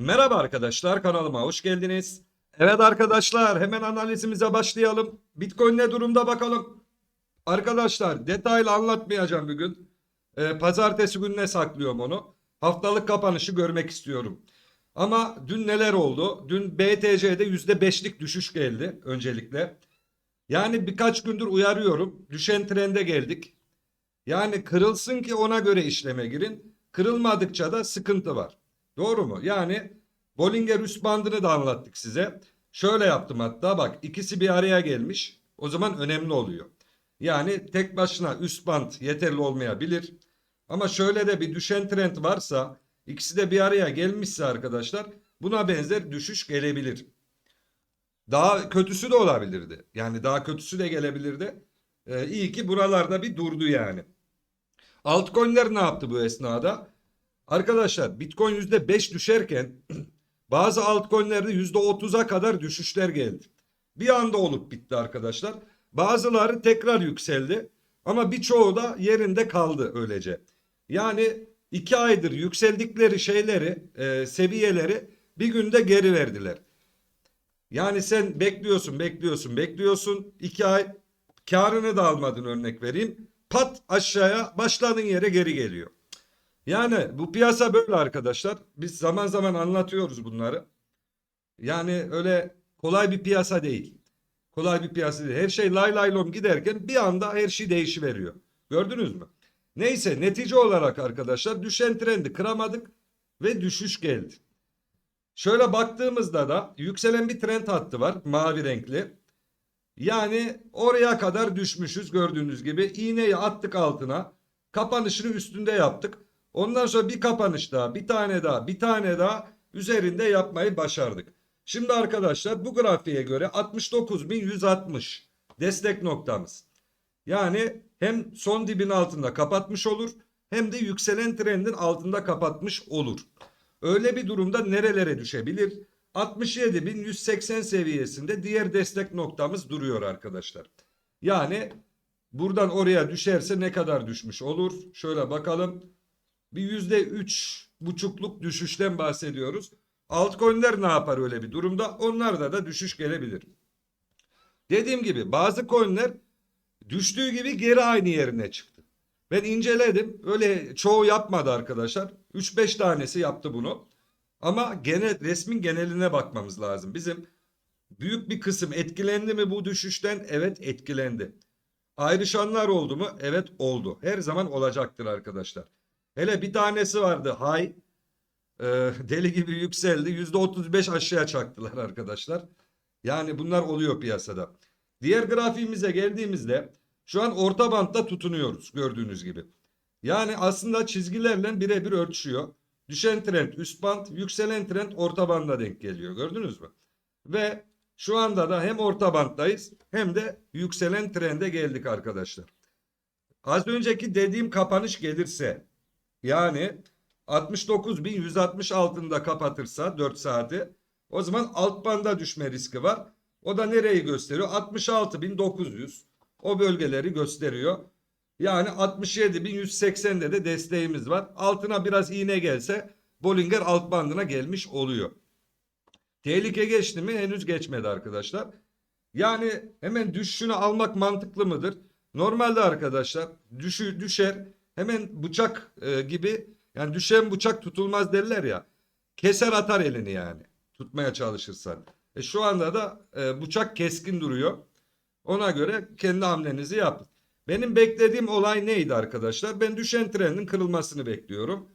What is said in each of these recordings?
Merhaba arkadaşlar kanalıma hoş geldiniz. Evet arkadaşlar hemen analizimize başlayalım. Bitcoin ne durumda bakalım. Arkadaşlar detaylı anlatmayacağım bugün. Ee, pazartesi gününe saklıyorum onu. Haftalık kapanışı görmek istiyorum. Ama dün neler oldu? Dün BTC'de %5'lik düşüş geldi öncelikle. Yani birkaç gündür uyarıyorum. Düşen trende geldik. Yani kırılsın ki ona göre işleme girin. Kırılmadıkça da sıkıntı var. Doğru mu? Yani Bollinger üst bandını da anlattık size. Şöyle yaptım hatta bak ikisi bir araya gelmiş. O zaman önemli oluyor. Yani tek başına üst band yeterli olmayabilir. Ama şöyle de bir düşen trend varsa ikisi de bir araya gelmişse arkadaşlar buna benzer düşüş gelebilir. Daha kötüsü de olabilirdi. Yani daha kötüsü de gelebilirdi. Ee, iyi ki buralarda bir durdu yani. Altcoin'ler ne yaptı bu esnada? Arkadaşlar Bitcoin %5 düşerken bazı altcoin'lerde %30'a kadar düşüşler geldi. Bir anda olup bitti arkadaşlar. Bazıları tekrar yükseldi ama birçoğu da yerinde kaldı öylece. Yani iki aydır yükseldikleri şeyleri, e, seviyeleri bir günde geri verdiler. Yani sen bekliyorsun, bekliyorsun, bekliyorsun. iki ay karını da almadın örnek vereyim. Pat aşağıya başladığın yere geri geliyor. Yani bu piyasa böyle arkadaşlar. Biz zaman zaman anlatıyoruz bunları. Yani öyle kolay bir piyasa değil. Kolay bir piyasa değil. Her şey lay lay giderken bir anda her şey değişiveriyor. Gördünüz mü? Neyse netice olarak arkadaşlar düşen trendi kıramadık ve düşüş geldi. Şöyle baktığımızda da yükselen bir trend hattı var mavi renkli. Yani oraya kadar düşmüşüz gördüğünüz gibi. İğneyi attık altına. Kapanışını üstünde yaptık. Ondan sonra bir kapanış daha, bir tane daha, bir tane daha üzerinde yapmayı başardık. Şimdi arkadaşlar bu grafiğe göre 69.160 destek noktamız. Yani hem son dibin altında kapatmış olur hem de yükselen trendin altında kapatmış olur. Öyle bir durumda nerelere düşebilir? 67.180 seviyesinde diğer destek noktamız duruyor arkadaşlar. Yani buradan oraya düşerse ne kadar düşmüş olur? Şöyle bakalım. Bir yüzde üç buçukluk düşüşten bahsediyoruz. Altcoin'ler ne yapar öyle bir durumda? Onlarda da düşüş gelebilir. Dediğim gibi bazı coin'ler düştüğü gibi geri aynı yerine çıktı. Ben inceledim. Öyle çoğu yapmadı arkadaşlar. 3-5 tanesi yaptı bunu. Ama genel resmin geneline bakmamız lazım. Bizim büyük bir kısım etkilendi mi bu düşüşten? Evet etkilendi. Ayrışanlar oldu mu? Evet oldu. Her zaman olacaktır arkadaşlar. Hele bir tanesi vardı. Hay e, deli gibi yükseldi. %35 aşağıya çaktılar arkadaşlar. Yani bunlar oluyor piyasada. Diğer grafiğimize geldiğimizde şu an orta bantta tutunuyoruz gördüğünüz gibi. Yani aslında çizgilerle birebir örtüşüyor. Düşen trend üst band, yükselen trend orta banda denk geliyor. Gördünüz mü? Ve şu anda da hem orta banttayız hem de yükselen trende geldik arkadaşlar. Az önceki dediğim kapanış gelirse yani 69.160 altında kapatırsa 4 saati o zaman alt banda düşme riski var. O da nereyi gösteriyor? 66.900 o bölgeleri gösteriyor. Yani 67.180'de de desteğimiz var. Altına biraz iğne gelse Bollinger alt bandına gelmiş oluyor. Tehlike geçti mi? Henüz geçmedi arkadaşlar. Yani hemen düşüşünü almak mantıklı mıdır? Normalde arkadaşlar düşü, düşer hemen bıçak e, gibi yani düşen bıçak tutulmaz derler ya. Keser atar elini yani tutmaya çalışırsan. E şu anda da e, bıçak keskin duruyor. Ona göre kendi hamlenizi yapın. Benim beklediğim olay neydi arkadaşlar? Ben düşen trendin kırılmasını bekliyorum.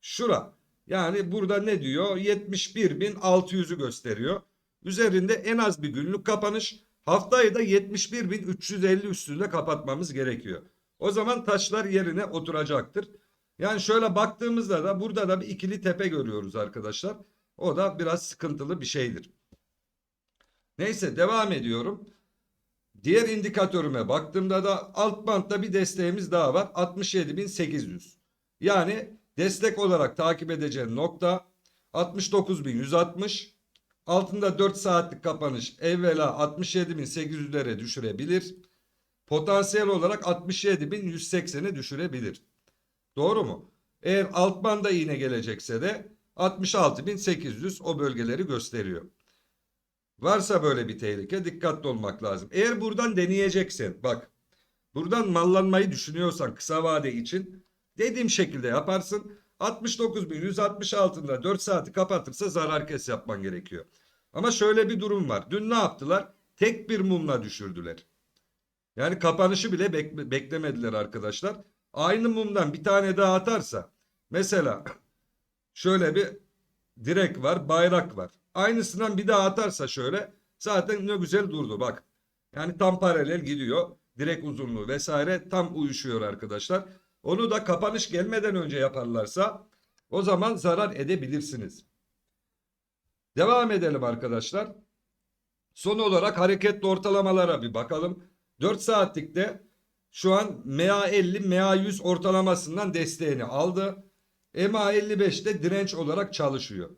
Şura. Yani burada ne diyor? 71.600'ü gösteriyor. Üzerinde en az bir günlük kapanış. Haftayı da 71.350 üstünde kapatmamız gerekiyor. O zaman taşlar yerine oturacaktır. Yani şöyle baktığımızda da burada da bir ikili tepe görüyoruz arkadaşlar. O da biraz sıkıntılı bir şeydir. Neyse devam ediyorum. Diğer indikatörüme baktığımda da alt bantta bir desteğimiz daha var. 67.800. Yani destek olarak takip edeceğim nokta 69.160. Altında 4 saatlik kapanış evvela 67.800'lere düşürebilir. Potansiyel olarak 67.180'e düşürebilir. Doğru mu? Eğer alt banda iğne gelecekse de 66.800 o bölgeleri gösteriyor. Varsa böyle bir tehlike dikkatli olmak lazım. Eğer buradan deneyeceksen bak buradan mallanmayı düşünüyorsan kısa vade için dediğim şekilde yaparsın. 69.160 altında 4 saati kapatırsa zarar kes yapman gerekiyor. Ama şöyle bir durum var. Dün ne yaptılar? Tek bir mumla düşürdüler. Yani kapanışı bile bek- beklemediler arkadaşlar. Aynı mumdan bir tane daha atarsa mesela şöyle bir direk var, bayrak var. Aynısından bir daha atarsa şöyle zaten ne güzel durdu bak. Yani tam paralel gidiyor. Direk uzunluğu vesaire tam uyuşuyor arkadaşlar. Onu da kapanış gelmeden önce yaparlarsa o zaman zarar edebilirsiniz. Devam edelim arkadaşlar. Son olarak hareketli ortalamalara bir bakalım. 4 saatlikte şu an MA50 MA100 ortalamasından desteğini aldı. MA55 de direnç olarak çalışıyor.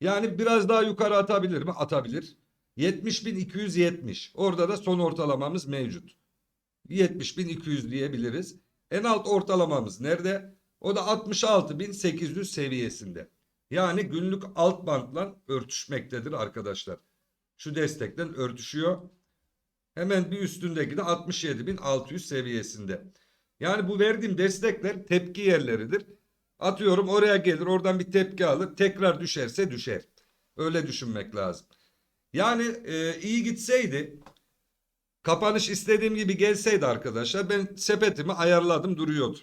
Yani biraz daha yukarı atabilir mi? Atabilir. 70.270. Orada da son ortalamamız mevcut. 70.200 diyebiliriz. En alt ortalamamız nerede? O da 66.800 seviyesinde. Yani günlük alt bantla örtüşmektedir arkadaşlar. Şu destekten örtüşüyor. Hemen bir üstündeki de 67.600 seviyesinde. Yani bu verdiğim destekler tepki yerleridir. Atıyorum oraya gelir oradan bir tepki alır tekrar düşerse düşer. Öyle düşünmek lazım. Yani e, iyi gitseydi kapanış istediğim gibi gelseydi arkadaşlar ben sepetimi ayarladım duruyordu.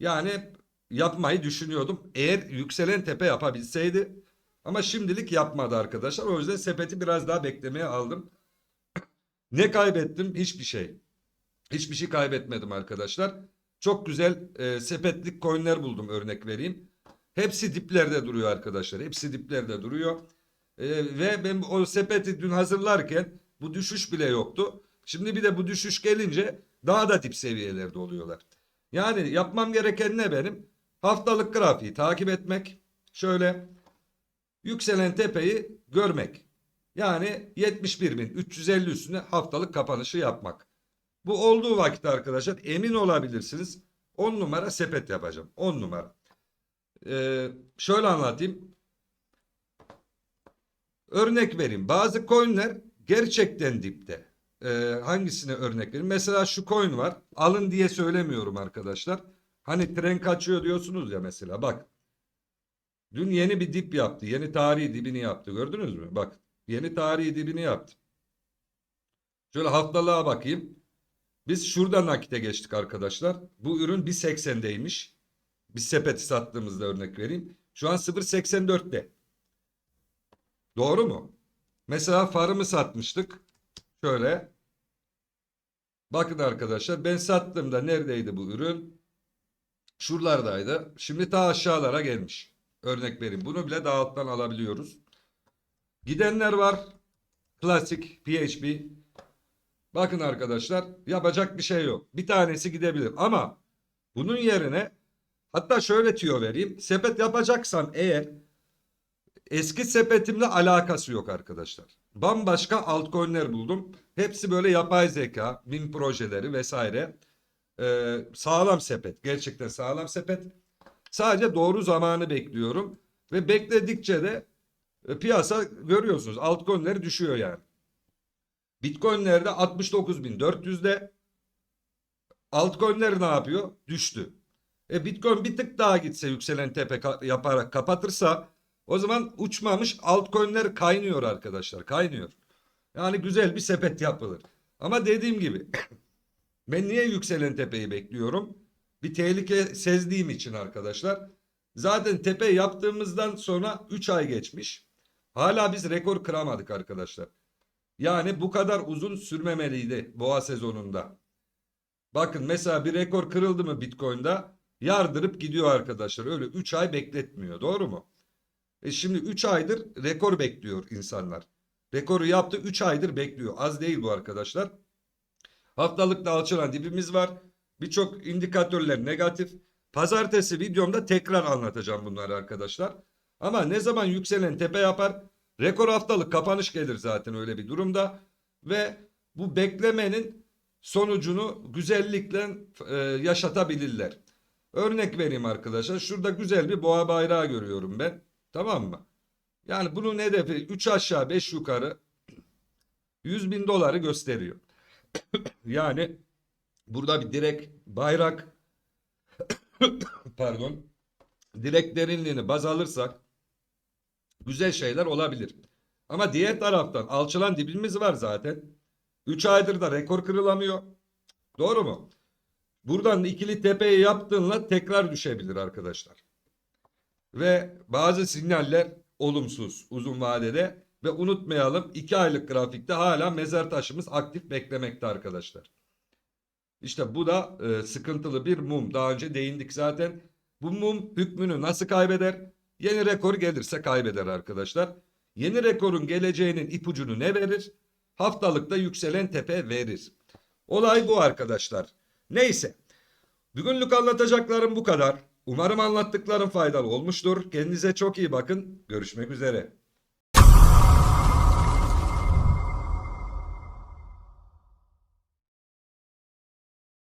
Yani yapmayı düşünüyordum. Eğer yükselen tepe yapabilseydi ama şimdilik yapmadı arkadaşlar. O yüzden sepeti biraz daha beklemeye aldım. Ne kaybettim? Hiçbir şey. Hiçbir şey kaybetmedim arkadaşlar. Çok güzel e, sepetlik coinler buldum örnek vereyim. Hepsi diplerde duruyor arkadaşlar. Hepsi diplerde duruyor. E, ve ben o sepeti dün hazırlarken bu düşüş bile yoktu. Şimdi bir de bu düşüş gelince daha da dip seviyelerde oluyorlar. Yani yapmam gereken ne benim? Haftalık grafiği takip etmek. Şöyle yükselen tepeyi görmek. Yani 71.350 üstüne haftalık kapanışı yapmak. Bu olduğu vakit arkadaşlar emin olabilirsiniz 10 numara sepet yapacağım. 10 numara. Ee, şöyle anlatayım. Örnek vereyim. Bazı coinler gerçekten dipte. Ee, hangisine örnek vereyim? Mesela şu coin var. Alın diye söylemiyorum arkadaşlar. Hani tren kaçıyor diyorsunuz ya mesela. Bak. Dün yeni bir dip yaptı. Yeni tarihi dibini yaptı. Gördünüz mü? Bak. Yeni tarihi dibini yaptı. Şöyle haftalığa bakayım. Biz şuradan nakite geçtik arkadaşlar. Bu ürün 1.80'deymiş. Biz sepeti sattığımızda örnek vereyim. Şu an 0.84'te. Doğru mu? Mesela farımı satmıştık. Şöyle. Bakın arkadaşlar ben sattığımda neredeydi bu ürün? Şuralardaydı. Şimdi ta aşağılara gelmiş. Örnek vereyim. Bunu bile daha alabiliyoruz. Gidenler var. Klasik PHP. Bakın arkadaşlar yapacak bir şey yok. Bir tanesi gidebilir ama bunun yerine hatta şöyle tüyo vereyim. Sepet yapacaksan eğer eski sepetimle alakası yok arkadaşlar. Bambaşka altcoin'ler buldum. Hepsi böyle yapay zeka, bin projeleri vesaire. Ee, sağlam sepet. Gerçekten sağlam sepet. Sadece doğru zamanı bekliyorum. Ve bekledikçe de piyasa görüyorsunuz altcoin'ler düşüyor yani. Bitcoin'lerde 69.400'de altcoin'ler ne yapıyor? Düştü. E Bitcoin bir tık daha gitse yükselen tepe yaparak kapatırsa o zaman uçmamış altcoin'ler kaynıyor arkadaşlar kaynıyor. Yani güzel bir sepet yapılır. Ama dediğim gibi ben niye yükselen tepeyi bekliyorum? Bir tehlike sezdiğim için arkadaşlar. Zaten tepe yaptığımızdan sonra 3 ay geçmiş. Hala biz rekor kıramadık arkadaşlar. Yani bu kadar uzun sürmemeliydi boğa sezonunda. Bakın mesela bir rekor kırıldı mı Bitcoin'da yardırıp gidiyor arkadaşlar. Öyle 3 ay bekletmiyor. Doğru mu? E şimdi 3 aydır rekor bekliyor insanlar. Rekoru yaptı 3 aydır bekliyor. Az değil bu arkadaşlar. Haftalıkta alçalan dibimiz var. Birçok indikatörler negatif. Pazartesi videomda tekrar anlatacağım bunları arkadaşlar. Ama ne zaman yükselen tepe yapar? Rekor haftalık kapanış gelir zaten öyle bir durumda. Ve bu beklemenin sonucunu güzellikle e, yaşatabilirler. Örnek vereyim arkadaşlar. Şurada güzel bir boğa bayrağı görüyorum ben. Tamam mı? Yani bunun hedefi 3 aşağı 5 yukarı 100 bin doları gösteriyor. yani burada bir direk bayrak pardon direk derinliğini baz alırsak güzel şeyler olabilir. Ama diğer taraftan alçılan dibimiz var zaten. 3 aydır da rekor kırılamıyor. Doğru mu? Buradan ikili tepeyi yaptığınla tekrar düşebilir arkadaşlar. Ve bazı sinyaller olumsuz uzun vadede ve unutmayalım 2 aylık grafikte hala mezar taşımız aktif beklemekte arkadaşlar. İşte bu da e, sıkıntılı bir mum. Daha önce değindik zaten. Bu mum hükmünü nasıl kaybeder? Yeni rekor gelirse kaybeder arkadaşlar. Yeni rekorun geleceğinin ipucunu ne verir? Haftalıkta yükselen tepe verir. Olay bu arkadaşlar. Neyse. Bugünlük anlatacaklarım bu kadar. Umarım anlattıklarım faydalı olmuştur. Kendinize çok iyi bakın. Görüşmek üzere.